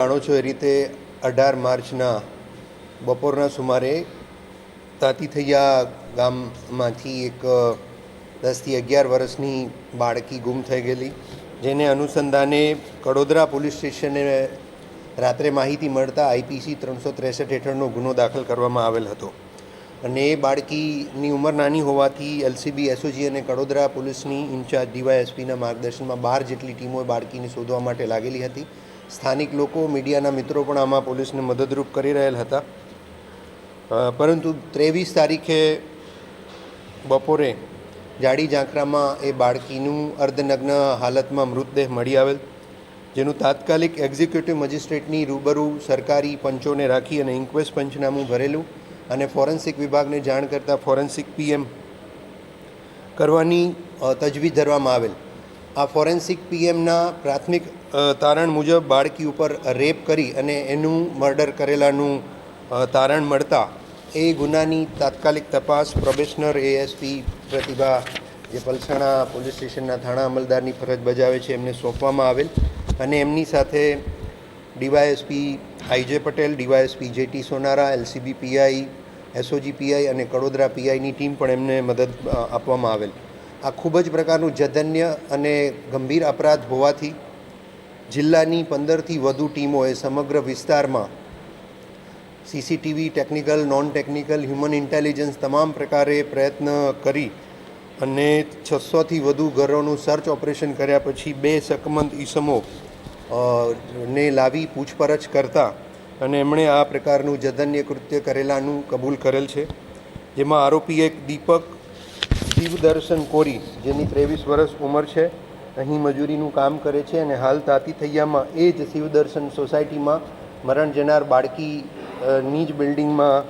જાણો છો એ રીતે અઢાર માર્ચના બપોરના સુમારે તાતીથૈયા ગામમાંથી એક દસથી અગિયાર વર્ષની બાળકી ગુમ થઈ ગયેલી, જેને અનુસંધાને કડોદરા પોલીસ સ્ટેશને રાત્રે માહિતી મળતા આઈપીસી ત્રણસો ત્રેસઠ હેઠળનો ગુનો દાખલ કરવામાં આવેલ હતો. અને એ બાળકીની ઉંમર નાની હોવાથી એલસીબી એસઓજી અને કડોદરા પોલીસની ઇન્ચાર્જ ડીવાયએસપીના માર્ગદર્શનમાં બાર જેટલી ટીમો બાળકીને શોધવા માટે લાગેલી હતી. સ્થાનિક લોકો, મીડિયાના મિત્રો પણ આમાં પોલીસને મદદરૂપ કરી રહેલ હતા. પરંતુ ત્રેવીસ તારીખે બપોરે જાડી ઝાંખરામાં એ બાળકીનું અર્ધનગ્ન હાલતમાં મૃતદેહ મળી આવેલ, જેનું તાત્કાલિક એક્ઝિક્યુટિવ મજિસ્ટ્રેટની રૂબરૂ સરકારી પંચોને રાખી અને ઇન્ક્વેસ્ટ પંચનામું ભરેલું અને ફોરેન્સિક વિભાગને જાણ કરતાં ફોરેન્સિક પીએમ કરવાની તજવીજ ધરવામાં આવેલ. આ ફોરેન્સિક પીએમના પ્રાથમિક તારણ મુજબ બાળકી ઉપર રેપ કરી અને એનું મર્ડર કરેલાનું તારણ મળતા એ ગુનાની તાત્કાલિક તપાસ પ્રોબેશનર એએસપી પ્રતિભા જે પલસાણા પોલીસ સ્ટેશનના થાણા અમલદારની ફરજ બજાવે છે, એમને સોંપવામાં આવેલ અને એમની સાથે DYSP I J Patel, DYSP J T Sonara LCB PI SOG PI અને કડોદરા પીઆઈની ટીમ પણ એમને મદદ આપવામાં આવેલ. આ ખૂબ જ પ્રકારનું જધન્ય અને ગંભીર અપરાધ હોવાથી જિલ્લાની પંદરથી વધુ ટીમોએ સમગ્ર વિસ્તારમાં CCTV technical non technical human intelligence તમામ પ્રકારે પ્રયત્ન કરી અને છસોથી વધુ ઘરોનું સર્ચ ઓપરેશન કર્યા પછી બે સકમંદ ઈસમો ને લાવી પૂછપરછ કરતા અને એમણે આ પ્રકારનું જધન્ય કૃત્ય કરેલાનું કબૂલ કરેલ છે. જેમાં આરોપી એક દીપક શિવદર્શન કોરી, જેની ત્રેવીસ વર્ષ ઉંમર છે, અહીં મજૂરીનું કામ કરે છે અને હાલ તાતી થૈયામાં એ જ શિવદર્શન સોસાયટીમાં મરણ જનાર બાળકી ની જ બિલ્ડિંગમાં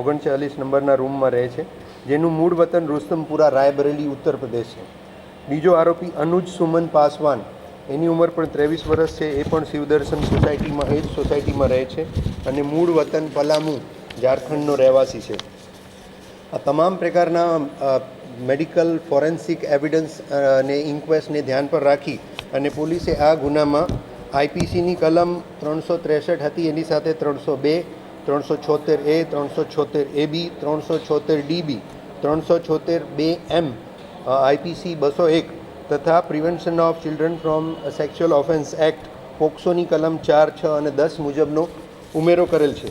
ઓગણચાલીસ નંબરના રૂમમાં રહે છે, જેનું મૂળ વતન રુસ્તમપુરા, રાયબરેલી, ઉત્તર પ્રદેશ છે. બીજો આરોપી અનુજ સુમન પાસવાન, એની ઉંમર પણ ત્રેવીસ વર્ષ છે, એ પણ શિવદર્શન સોસાયટીમાં, એ જ સોસાયટીમાં રહે છે અને મૂળ વતન પલામુ, ઝારખંડનો રહેવાસી છે. આ તમામ પ્રકારના મેડિકલ ફોરેન્સિક એવિડન્સ અને ઇન્ક્વેસ્ટને ધ્યાન પર રાખી અને પોલીસે આ ગુનામાં આઈપીસીની કલમ ત્રણસો ત્રેસઠ હતી, એની સાથે ત્રણસો બે, ત્રણસો છોતેર એ, ત્રણસો છોતેર એ બી, ત્રણસો છોતેર ડીબી ત્રણસો છોતેર બે એમ આઈપીસી બસો એક તથા prevention of children from sexual offence act પોક્સોની કલમ ચાર, છ અને દસ મુજબનો ઉમેરો કરેલ છે.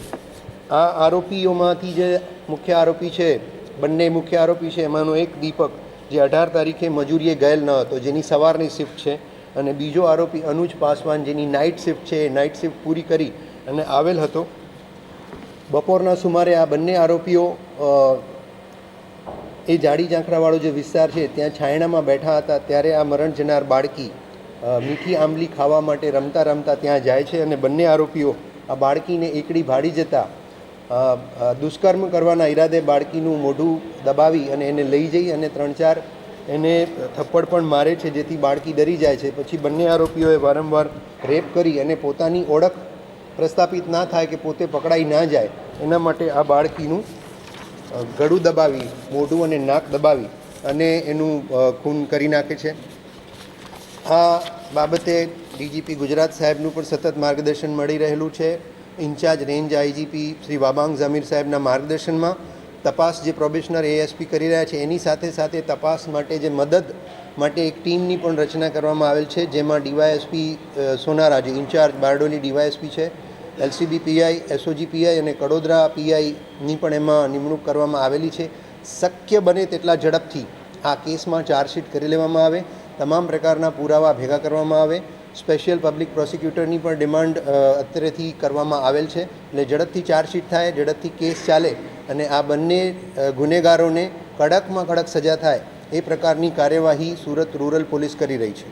આ આરોપીઓમાંથી જે મુખ્ય આરોપી છે બંને મુખ્ય આરોપી છે. એમાંનો એક દીપક જે અઢાર તારીખે મજૂરીએ ગયેલ ન હતો, જેની સવારની શિફ્ટ છે. અને બીજો આરોપી અનુજ પાસવાન, જેની નાઇટ શિફ્ટ છે, એ નાઇટ શિફ્ટ પૂરી કરી અને આવેલ હતો. બપોરના સુમારે આ બંને આરોપીઓ એ જાડી ઝાંખરાવાળો જે વિસ્તાર છે, ત્યાં છાયણામાં બેઠા હતા. ત્યારે આ મરણ જનાર બાળકી મીઠી આંબલી ખાવા માટે રમતા રમતા ત્યાં જાય છે અને બંને આરોપીઓ આ બાળકીને એકડી ભાડી જતા દુષ્કર્મ કરવાના ઈરાદે બાળકીનું મોઢું દબાવી અને એને લઈ જઈ અને ત્રણ ચાર એને થપ્પડ પણ મારે છે જેથી બાળકી ડરી જાય છે. પછી બંને આરોપીઓએ વારંવાર રેપ કરી અને પોતાની ઓળખ પ્રસ્થાપિત ના થાય કે પોતે પકડાઈ ના જાય, એના માટે આ બાળકીનું ગળું દબાવી, મોઢું અને નાક દબાવી અને એનું ખૂન કરી નાખે છે. આ બાબતે ડીજીપી ગુજરાત સાહેબનું પણ સતત માર્ગદર્શન મળી રહેલું છે. Incharge range IGP Shri Wabang Jamir સાહેબના માર્ગદર્શનમાં તપાસ જે પ્રોબેશનર એએસપી કરી રહ્યા છે, એની સાથે સાથે તપાસ માટે જે મદદ માટે એક ટીમની પણ રચના કરવામાં આવેલ છે, જેમાં ડીવાયએસપી સોનારાજ ઇન્ચાર્જ બારડોલી ડીવાયએસપી છે, એલસીબી પીઆઈ એસઓજી પીઆઈ અને કડોદરા પીઆઈની પણ એમાં નિમણૂક કરવામાં આવેલી છે. શક્ય બને તેટલા ઝડપથી આ કેસમાં ચાર્જશીટ કરી લેવામાં આવે, તમામ પ્રકારના પુરાવા ભેગા કરવામાં આવે સ્પેશિયલ પબ્લિક પ્રોસિક્યુટરની પણ ડિમાન્ડ અત્યારેથી કરવામાં આવેલ છે. એટલે ઝડપથી ચાર્જશીટ થાય, ઝડપથી કેસ ચાલે અને આ બંને ગુનેગારોને કડકમાં કડક સજા થાય એ પ્રકારની કાર્યવાહી સુરત રૂરલ પોલીસ કરી રહી છે.